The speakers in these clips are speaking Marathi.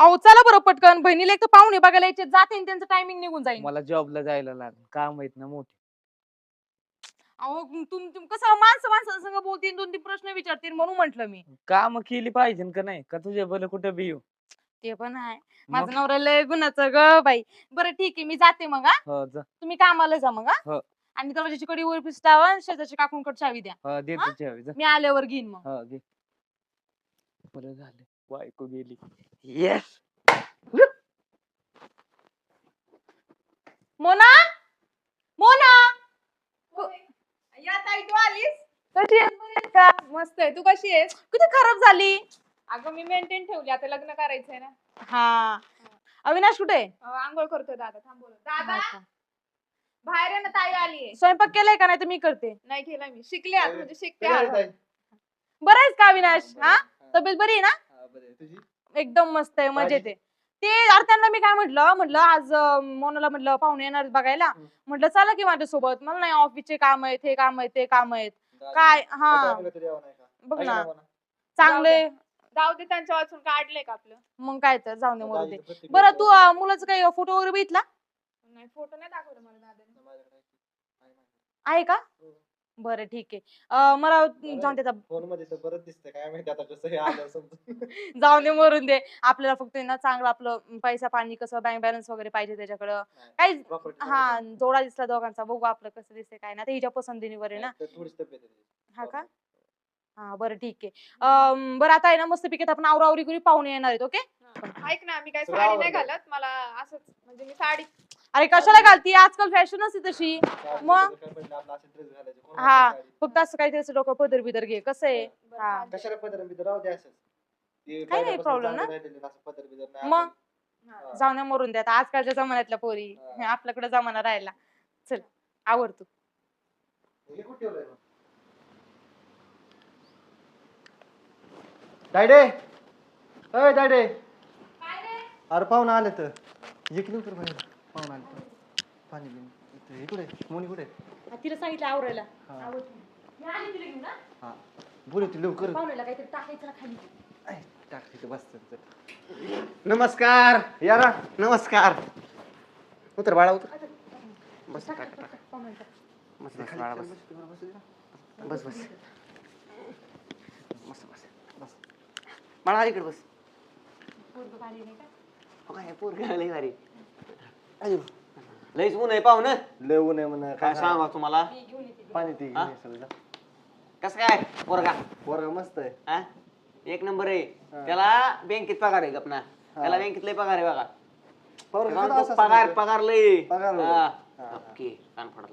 अहो चला बरं पटकन. बहिणीला एक तर पाहुणे बघायला यायचे. जाते आणि त्यांचं टायमिंग निघून जाईल मला जॉबला जायला लागेल. काम आहेत ना मोठी. अहो तुम तुम कसं माणसं माणसांसंग बोलतील दोन तीन प्रश्न विचारतील म्हणून म्हंटल मी. काम केली पाहिजे का नाही? का तुझ्या बरं कुठं बी येऊ? ते पण आहे. मग? माझं नवरा लय गुणाचं ग बाई. बरं ठीक आहे मी जाते मग हा. हो जा. तुम्ही कामाला जा मग हा. हो. आणि दरवाजाची कडी वर पिस्तावा आणि काकूंकडे चावी द्या. हो जा. मी आल्यावर घेईन मग. हो घे. बरं झालं. बायको गेली. येस मोना? मोना? या ताई तू आलीस? कशी आहेस? का? मस्त आहे. तू कशी आहेस? किती खराब झाली? अगं मी मेंटेन ठेवली. आता लग्न करायचंय ना. हा. अविनाश कुठे आहे? अं, आंघोळ करतोय दादा. थांब बोलत दादा? हा का? बाहेर आहे ना ताई आलीये स्वयंपाक केलाय का? नाही तर मी करते. नाही केला मी. शिकले आता म्हणजे शिकते आता. बरं आहेस का अविनाश? हा? तब्येत बरी आहे ना? एकदम मस्त आहे मजेत आहे. ते अरे त्यांना मी काय म्हटलं म्हटलं आज अं, मोनाला म्हटलं पाहुणे येणार आहेत बघायला. हम्म. म्हटलं चला की माझ्यासोबत. मला नाही ऑफिसचे काम आहेत हे काम आहेत ते काम आहेत. काय? हा. बघ ना चांगले. जाऊ दे. त्यांच्या वाचून काढलंय का आपलं? मग काय तर जाऊन दे मरू दे. बरं तू अं, मुलाचं काही फोटो वगैरे बघितला? नाही फोटो नाही दाखवला मला दादाने. आहे का? बरं ठीक आहे. अं, मला जाऊन दे फोनमध्ये तर बरंच दिसतंय काय माहिती आता कसं हे आलं समजून. जाऊन दे मरून दे. आपल्याला फक्त आहे ना चांगलं आपलं पैसा पाणी कसं बँक बॅलन्स वगैरे पाहिजे त्याच्याकडं. काही हा. जोडा दिसला दोघांचा. बघू आपलं कसं दिसतंय काय ना ते हिच्या पसंतीवर आहे ना. तर थोडीच तब्येत आहे. त्याची. हा का? हा बरं ठीक आहे. अं, बरं आता आहे ना मस्त पिकेत आपण आवरावरी करी पाहुणे येणार आहेत ओके? हा. ऐक ना मी काय सगळं साडी नाही. घालत. मला असंच म्हणजे मी साडी अरे कशाला घालती? आजकाल फॅशनच आहे तशी. मग? हा. फक्त असं काहीतरी असं डोकं पदर बिदर घे. कसं आहे? बरं, हा. चालतंय. कशाला पदर बिदर? राहू द्या असंच. ते काही नाही problem चांगलं ना. मग? जाऊन द्या मरून द्या. आता आजकालच्या जमान्यातल्या पोरी. हा. आपल्याकडे जमाना राहिला. चल आवर तू. हे कुठे ठेवलंय मग? डायडे अय डायडे अरे पाहुणा आले तर. ये की लवकर बाहेर. पाहुणा आले पाणी बिणी इथं- इकडे मोनी कुठे? हा, तिला सांगितलं आवरायला. हा. आवर तू. मी आली तुला घेऊन, हा? हा. बोल ती लवकर. पाहुण्याला काहीतरी टाकायचं ना खाली. टाक तिथं बस नमस्कार यारा नमस्कार. उतर बाळा उतर. बस टाक, टाक, टाक, टाक. टाक, पाहुण्याला. बस बस बाळा बस. बस बस. बस बस बस. बाळा इकडे बस. पोरगं भारी नाही का? हो काय पोरगा लय भारी लयच ऊन आहे पाहू ना लय ऊन आहे म्हणा काय सांगा तुम्हाला? पाणी ती हा? समजा कसं काय पोरगा? पोरगा मस्त आहे. हा? एक नंबर आहे. हा. त्याला बँकेत पगार आहे गपना. त्याला बँकेत लय पगार आहे बघा. पोरगा कसा तो पगार? पगार लय पगार. हा. हा. ओके कान फडत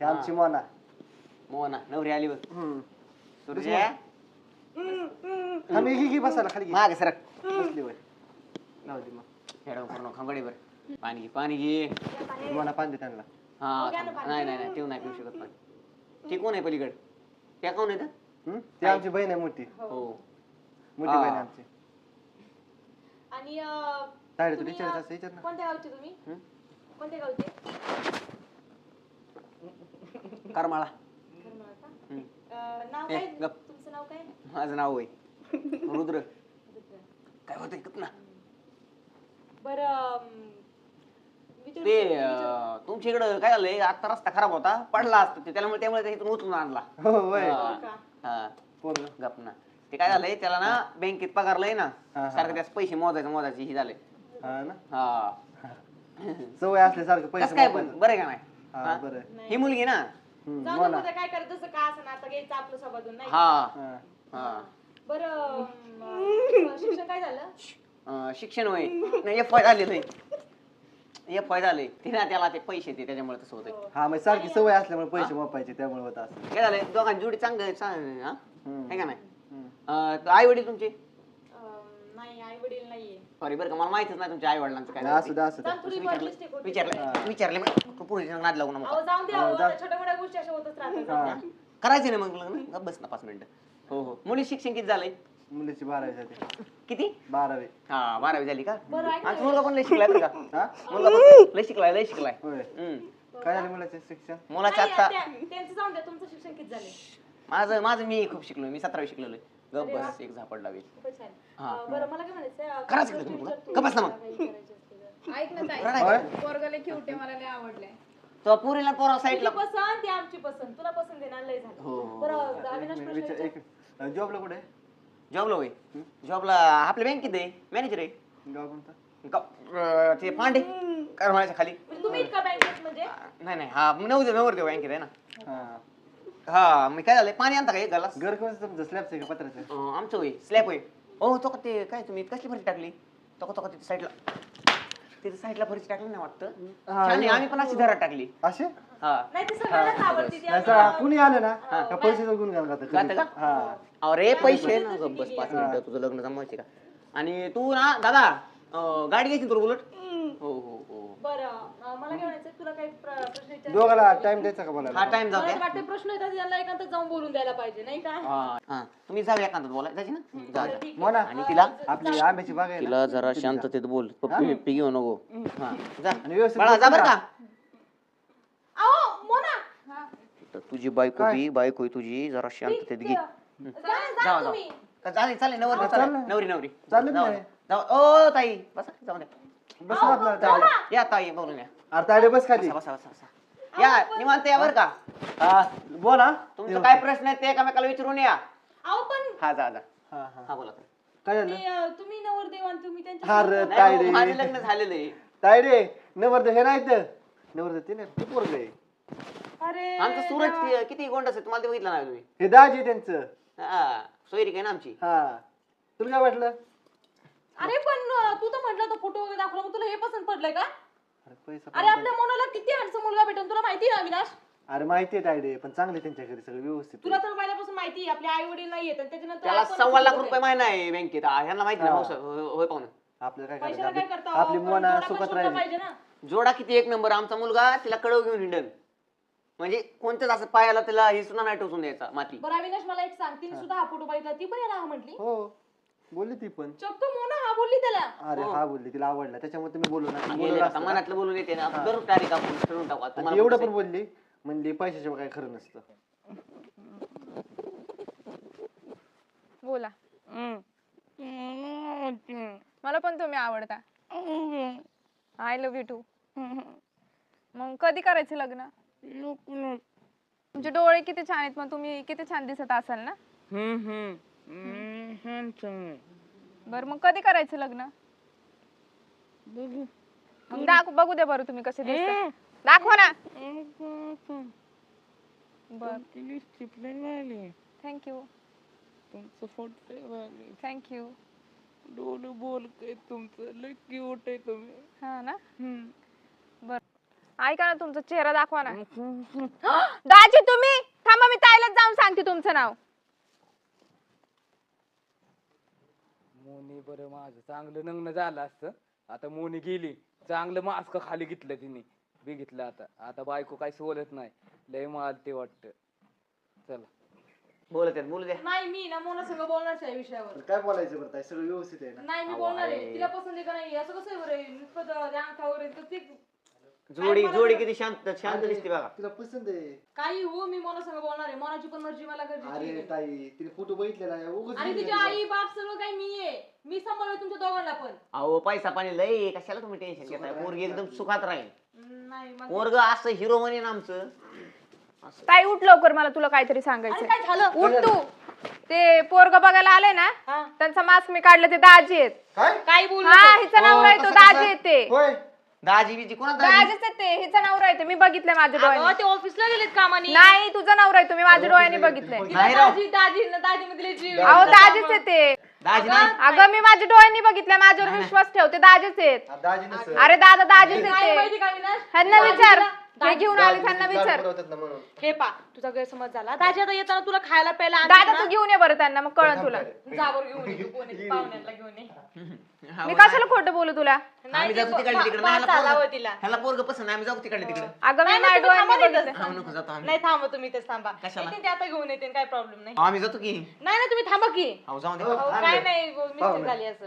हे आमची मोना. मोना नवरी आली बघ. सूर्या आम्ही घे घे बसायला खाली घे. माग सरक. बसली वय. लाव दे मग. हेडव करू नका खंगडी बर पाणी घे पाणी घे. मोना पाणी दे त्यांना. हा. नाही नाही नाही ठेवू नाही पिऊ शकत पाणी. ते कोण आहे पलीकड? त्या कोण आहे हम्म? ती आमची बहीण आहे मोठी. हो. मोठी हा. बहीण आहे आमची. आणि अं, तायडे तू तुम्ही, विचारत अं, असं विचार ना कोणत्या गावचे तुम्ही? हं? कोणत्या गावचे? करमाळा. करमाळा का? हम्म. अं, नाव ए, काय गप. तुमचं नाव काय? माझं नाव होय. रुद्र. काय होतंय गप ना. बरं अं, विचारू- ते विचारू- अं, तुमच्या इकडं काय झालंय आता रस्ता खराब होता पडला असतो ते त्यामुळे त्यामुळे ते इथून उचलून आणला. हो वय हा. हो का? हा. गप ना. ते काय झालंय त्याला ना बँकेत पगार लय ना हा, हा. सारखं त्यास पैसे मोजायचं मोजायचे हे झाले हा ना? हा. सवय असल्यासारखं कसं पैसे काय पण. बरं आहे का नाही? हा आहे. मुलगी ना? हम्म, जाऊ दे मोना उद्या काय करायचं जसं का असं आता घ्यायचं आपलं सोबतून नाही? हा. हा. हा. बरं अं, शिक्षण काय झालं? अं, शिक्षण होय. नाही एफ वाय झालेलं आहे. एफ वाय झालंय ते ना त्याला ते पैसे ते त्याच्यामुळे तसं होतंय. हो. हा मग सारखी सवय असल्यामुळे पैसे वापायचे त्यामुळे होत असं. काय झालंय दोघांची जोडी चांगलं हा? हम्म. आहे का नाही. आई वडील तुमचे? अं, नाही आई वडील नाहीये. सॉरी बरं का मला माहितच नाही तुमच्या आई वडिलांचं काय नाही, असू दे असू दे. जाऊन थोडी विचारलं होती. विचारलं विचारले मग पुढे नाद लागू अहो नका जाऊन द्या हो, अहो, जा. आता छोट्या मोठ्या गोष्टी अशा होतच राहतात. जाऊ द्या. करायचे ना मग लग्न? बस ना पाच मिनिटं. हो हो. मुली शिक्षण किती झालंय? मुलीची बारावी झाली. किती? बारावी. हा बारावी झाली का? बरं ऐक ना. आज मुलगा पण लय शिकलाय बरं का? हा? मुलगा पण लय शिकलाय लय शिकलाय. होय. हम्म. काय झालं मुलाचे शिक्षण? मुलाचं नाही, आता त्या- त्यांचं जाऊन द्या तुमचं शिक्षण किती झाले माझं माझं मी खूप शिकलो मी सतरावी शिकलेलो गप बस एक झापड लावेल खूपच छान. हा. अं, बरं मला काय म्हणायचंय अं, खरंच का बसला? काही असेल तर. ऐक ना पोरगले क्यूट आहे मला लय आवडलंय. तो पुरीला पोरा तुझी साईडला पसंत ती आमची पसंत. तुला पसंत आहे ना लय झालं. हो, हो, बरं अविनाश प्रश्न विचार- विचार. एक जॉबला कुठे? जॉबला होय. जॉबला आपल्या बँकेत आहे मॅनेजर आहे. गाव कोणता? ग- अं, ते पांडे करमाळ्याच्या खाली? म्हणजे तुम्ही इतका बँकेत म्हणजे नाही नाही. हा नऊ नवरदेव बँकेत आहे ना. हा. हा मी काय झालंय? पाणी आणता का एक गलास घर कोणतं तुमचं? स्लॅबचं का पत्राचं? आमचं होय. स्लॅब होय. हो तो का ते काय तुम्ही कसली फरची टाकली? तो का तो का तिथे साईडला तिथे साईडला फरची टाकली नाही वाटतं. हा, छान आहे, या. आम्ही पण अशी घरात टाकली. असे? हा. नाही ती सगळ्यांनाच आवडती ती. असं आता- कुणी आलं ना हा. का पैसे गुण गातं कधी. का? हा. अरे पैसे ना बस पाच मिनिटं तुझं लग्न जमवायचे का? आणि तू ना दादा अं, गाडी घ्यायची तुला उलट? हो हो हो. बरं. अं, मला काय म्हणायचं तुला काही प्र- प्रश्न विचारायचे दोघाला टाइम द्यायचा का बोलायला? हा टाइम जाऊ मला द्या. वाटते प्रश्न येतात यांना एकांत जाऊन बोलून द्यायला पाहिजे नाही का? हा, हा. तुम्ही जाऊया एकांतात बोला जायची ना? जा, जा. ठीक आहे. मोना आणि तिला आपली आंब्याची बाग आहे ना, तिला जरा शांततेत बोल. पप्पी बिप्पी घेऊ नको. हा, जा. आणि व्यवस्थित बाळा जा बोल बरं ना. का अहो मोना! तर तुझी बायको बी बायको तुझी. जरा शांततेत घे. जावा, तुम्ही. का चालेल चालेल नवर चालेल. चालेल. नवरी नवरी. चालेल जाऊ नाही. द्या. जाऊ ओ ताई बसा जाऊ द्या बस ना आपलं जाऊ ताडे. द्या. या ताई बोलून या. अरे ताडे बस खाली. बसा बसा बसा बसा. या निवांत या बरं का. हा बोला. तुमचं काय प्रश्न आहे ते एकामेकाला विचारून या. अहो पण हा जा जा. हा हा. हा बोला ताई. काय झालं? ते, अं, तुम्ही नवरदेव आणि तुम्ही त्यांच्या अरे नाही, हो, माझं तायडे लग्न झालेलं आहे. तायडे नवरद हे नाही तर नवरद ते नाही ते पोरग आहे. अरे आमचं सूरज कि- किती गोंडस आहे तुम्हाला ते बघितलं ना तुम्ही? हे दाजी आहे त्यांचं. हा सोयरी आहे ना आमची? हा. तुला काय वाटलं? अरे पण अं, तू तर म्हटलं तो फोटो वगैरे दाखवला. मग तुला हे पसंत पडलंय का? अरे पैसा अरे आपल्या मोनाला किती हँडसम मुलगा भेटून तुला माहिती आहे ना अविनाश? अरे माहिती आहे तायडे पण चांगले त्यांच्या घरी सगळं व्यवस्थित तुला आहे. तर पहिल्यापासून माहिती आहे आपले आई वडील नाहीयेत आणि त्याच्यानंतर त्याला सव्वा लाख. रुपये महिना आहे बँकेत. आ, ह्यांना माहिती नाही हा. होय पाहुणं आपल्याला काय पैशाला काय करायचं करता? आपली- मोना सुखात राहील. पाहिजे ना. जोडा किती? एक नंबर. आमचा मुलगा तिला कळव घेऊन हिंडन. म्हणजे कोणत्याच असं पायाला तिला हे सुद्धा नाही टोचून द्यायचा माती. बरं अविनाश मला एक सांग. तिने सुद्धा हा फोटो बघितला. ती पण याला हा म्हटली? हो. बोलली ती पण. चक्क मोना हा बोलली त्याला. अरे हा. बोलली. तिला आवडला. त्याच्यामुळे तुम्ही बोलू ना गेले बोलवलं आता असतं. मनातलं बोलून येते ना. आपण करू तारीख आपण? ठरवून टाकू. आता आणि तुम्हाला ती एवढं पण बोलली म्हणली पैशाशिवाय काय खरं नसतं. बोला. मला पण तुम्ही आवडता. आय लव्ह यू टू मग कधी करायचं लग्न? तुमचे डोळे किती छान आहेत मग तुम्ही किती छान दिसत असाल ना? बर मग कधी करायचं लग्न? मग दाखव बघू दे बरं तुम्ही कसे दिसता दाखवा ना. बर. थँक्यू थँक्यू डोळे बोल तुमचं. लय क्यूट आहे तुम्ही. हा ना? बर. ऐका ना तुमचा चेहरा दाखवा ना. दाजी तुम्ही? थांबा मी ताईलाच जाऊन सांगते तुमचं नाव. मोनी बरं माझं चांगलं लग्न झालं असतं. आता मोनी गेली. चांगलं मास्क खाली घेतलं तिने. बघितलं आता. आता बायको काही बोलत नाही. लय माल ते वाटत. चला. बोलत आहेत बोलू द्या. नाही मी ना मोना सगळं बोलणार आहे या विषयावर. काय बोलायचं बरं ताई? सगळं व्यवस्थित आहे ना? नाही मी बोलणार आहे. तिला पसंत आहे का नाही? असं कसं आहे बरं? नुसतं त्या अंगठावर आहे तर ते जोडी मला जोडी किती शांत शांत दिसते बघा. तिला पसंत आहे. काही हो मी मोना सगळं बोलणार आहे. मोनाची पण मर्जी मला गरजेची अरे आहे. ताई तिने फोटो बघितलेला आहे. उगाच आणि तिची आई बाप सगळं काही मी आहे. मी सांभाळले तुमच्या दोघांना पण. अहो पैसा पाणी लय कशाला तुम्ही टेन्शन घेताय? पोरगी एकदम सुखात राहील. हम्म, नाही मग- पोरग असं हिरो म्हणेन आमचं. ताई उठ लवकर. मला तुला काहीतरी अरे सांगायचं काय झालं? उठ तू. ते पोरग बघायला आले ना हा. त्यांचा मास्क मी काढलं ते दाजी आहेत. काय? काय बोलू हा हिचा नवरा आहे तो दाजी? आहे ते. होय. दाजी बिजी कोणा दाजी दाजीच आहे ते हिचा नवरा आहे ते मी बघितलंय माझ्या अगं, डोळ्याने. ते ऑफिसला गेलेत कामानी. नाही तुझा नवरा आहे तुम्ही माझ्या डोळ्याने बघितलंय. तिला नाही राव. दाजी दाजी दाजी मध्ये जीव अहो दाजीच आहे ते. दाजी नाही. अगं मी माझ्या डोळ्यांनी बघितलंय माझ्यावर विश्वास ठेव ते दाजीच आहेत. आ, दाजी नसेल. अरे दादा दाजीच माहिती का विनाश ह्यांना विचार. हे घेऊन आले त्यांना विचार. हे पा तुझा गैरसमज झाला. दाजी आता येताना तुला खायला प्यायला दादा ना? तू घेऊन ये बरं त्यांना मग कळन तुला. जा बरं घेऊन ये, तू कोण आहे, पाहुण्यांना घेऊन ये. हा, मी. कशाला खोटं बोलू तुला? नाही आम्ही ते जाऊ तिकडे बा- तिकडे बा- नाही चालावं ह्याला तिला पोरग- ह्याला पोरग पसंत नाही, आम्ही जाऊ तिकडे तिकडे. अगं मी नाही, नाही, तुम्ही थांबा नको जातो आम्ही. नाही थांबा तुम्ही इथेच थांबा. कशाला? येतील ते आता घेऊन येतील काय प्रॉब्लेम नाही. आम्ही जातो की. नाही ना तुम्ही थांबा की. अहो जाऊ दे. हो. अहो, काय. नाही मिस्टेक. झाली असं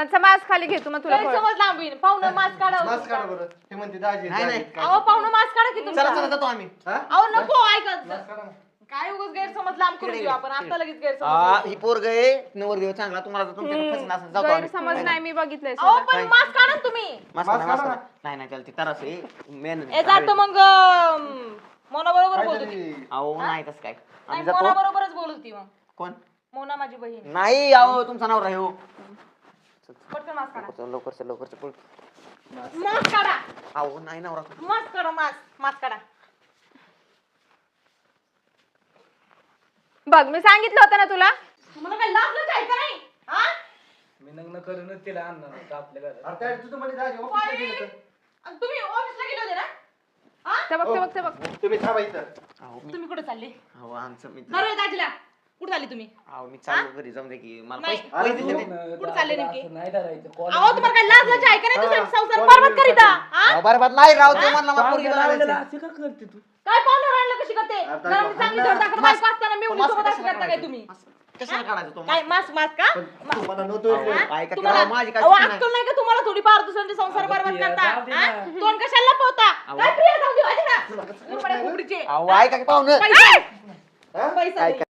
त्यांचा मास्क खाली घेतो मग तुला कळेल. गैरसमज लांबीन पाहुणं मास्क काढा मास्क काढा बरं. ते म्हणते दाजी नाही? अहो पाहुणं मास्क काढा की चला चला तुमचा जातो आम्ही. हा? अहो नको ऐकत मास्क काढा ना. काय उगाच गैरसमज लांब करून घेऊ आपण? आता लगेच हा, गैरसमज ही पोरग आहे नवरदेव चांगला तुम्हाला जर तुमच्याकडे फसला असेल जातो आम्ही. गैरसमज नाही मी बघितलंय अहो स्वतः. पण मास्क काढा ना तुम्ही. मास्क नाही, काढा नाही. नाही नाही त्याला ती तरस आहे. मेन ए जातो मग मोना बरोबर बोलत होती काहीतरी अहो नाही तसं काय. नाही मोना जातो. बरोबरच बोलत होती मग. कोण? मोना माझी बहीण. नाही अहो तुमचा नवरा आहे हो. पटकन मास्क काढा. चल, लवकर चल, लवकर चल, पळ. मास्क काढा. अहो नाही नवरा मास्क काढा मास्क मास्क काढा. बघ मी सांगितलं होतं ना तुला? तुम्हाला काय लाजलं काय का नाही? हा? मी लग्न करूनच तिला आणणार होतं आपल्या घरात. अरे त्या तुझं म्हणजे जायचं ऑफिसला गेलं तर. आणि तुम्ही ऑफिसला गेले होते ना? हा? ते बघ ते बघ ते बघ तुम्ही थांबा इथं अहो मी तुम्ही कुठे चालले? अहो आमचं मित्र दाजीला कुठे चालले तुम्ही अहो मी चाललो घरी जाऊन दे की मला नाही. पैसे पैसे देते. लग्न कुठं चालले दाराला नेमके? असं नाही धरायचं अहो तुम्हाला काय लाज लाज आहे का नाही दुसऱ्या संसार कोण बरबाद करीता? हा अहो, नाही राव ते म्हणला मला पोरगी पाहुण्याला लावायची. लावलेलं असं का करते तू काय पाहुणे राहिलं कशी करते आता जरा मी चांगली हाणला. धड दाखवत बायको असताना मी मास्क सोबत कशाला करता काय काढायचं? तुम्ही मास्क कशाला काढायचं तो काय मास्क मास्क का पण तुम्हाला नव्हतं अहो, येत. ऐका की तुम्हाला राव, माझी काय अहो, चुकी नाही. अक्कल नाही का तुम्हाला थोडी फार दुसऱ्यांचे संसार अगं बरबाद प्रिया, करता जाऊ दे हा? ना. तोंड कशाला लपवता अहो. काय प्रिया जाऊ दे माझी ना. मुरबाड्या कुकडीचे. अहो ऐका की पाहुणं पैसे हा? पैसे ऐका